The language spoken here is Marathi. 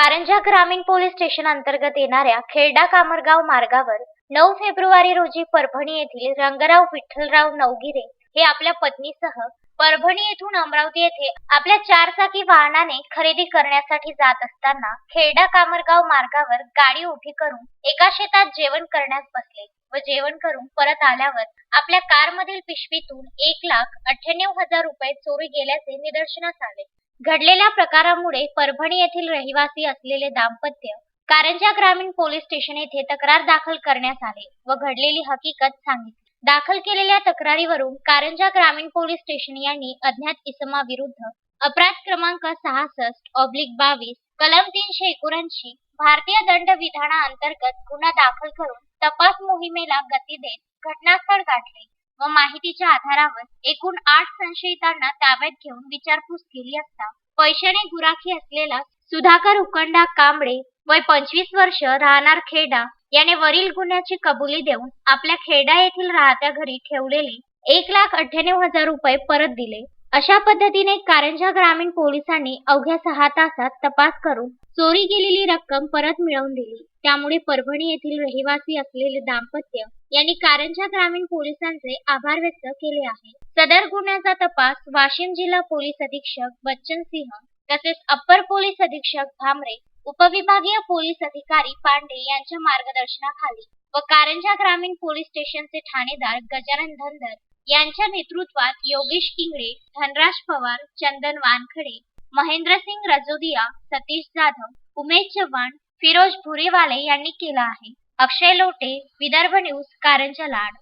कारंजा ग्रामीण पोलीस स्टेशन अंतर्गत येणाऱ्या खेरडा कामरगाव मार्गावर नऊ फेब्रुवारी रोजी परभणी येथील रंगराव विठ्ठलराव नवगिरे हे आपल्या पत्नीसह परभणी येथून अमरावती येथे आपल्या चारचाकी वाहनाने खरेदी करण्यासाठी जात असताना खेरडा कामरगाव मार्गावर गाडी उभी करून एका शेतात जेवण करण्यास बसले व जेवण करून परत आल्यावर आपल्या कारमधील पिशवीतून एक लाख अठ्ठ्याण्णव हजार रुपये चोरी गेल्याचे निदर्शनास आले. घडलेल्या प्रकारामुळे परभणी येथील रहिवासी असलेले दाम्पत्य कारंजा ग्रामीण पोलीस स्टेशन येथे तक्रार दाखल करण्यात आले व घडलेली हकीकत सांगितली. दाखल केलेल्या तक्रारीवरून कारंजा ग्रामीण पोलीस स्टेशन यांनी अज्ञात इसमाविरुद्ध अपराध क्रमांक सहासष्ट ऑब्लिक बावीस कलम तीनशे एकोणऐंशी भारतीय दंड विधानाअंतर्गत गुन्हा दाखल करून तपास मोहिमेला गती देत घटनास्थळ गाठले. व माहितीच्या आधारावर एकूण आठ संशयितांना ताब्यात घेऊन विचारपूस केली असता पैशाने गुराखी असलेला सुधाकर उकंडा कांबळे वय पंचवीस वर्ष राहणार खेडा याने वरील गुन्ह्याची कबुली देऊन आपल्या खेडा येथील राहत्या घरी ठेवलेले एक लाख अठ्ठ्याण्णव हजार रुपये परत दिले. अशा पद्धतीने कारंजा ग्रामीण पोलिसांनी अवघ्या सहा तासात तपास करून चोरी गेलेली रक्कम परत मिळवून दिली. त्यामुळे परभणी येथील रहिवासी असलेले दाम्पत्य यांनी कारंजा ग्रामीण पोलिसांचे आभार व्यक्त केले आहे. सदर गुन्ह्याचा तपास वाशिम जिल्हा पोलीस अधीक्षक बच्चन सिंह तसेच अप्पर पोलीस अधीक्षक भामरे उपविभागीय पोलीस अधिकारी पांडे यांच्या मार्गदर्शनाखाली व कारंजा ग्रामीण पोलीस स्टेशनचे ठाणेदार गजानन धनधर यांच्या नेतृत्वात योगेश किंगळे धनराज पवार चंदन वानखडे महेंद्रसिंग रजोदिया सतीश जाधव उमेश चव्हाण फिरोज भुरेवाले यांनी केला आहे. अक्षय लोटे विदर्भ न्यूज कारंजा लाड.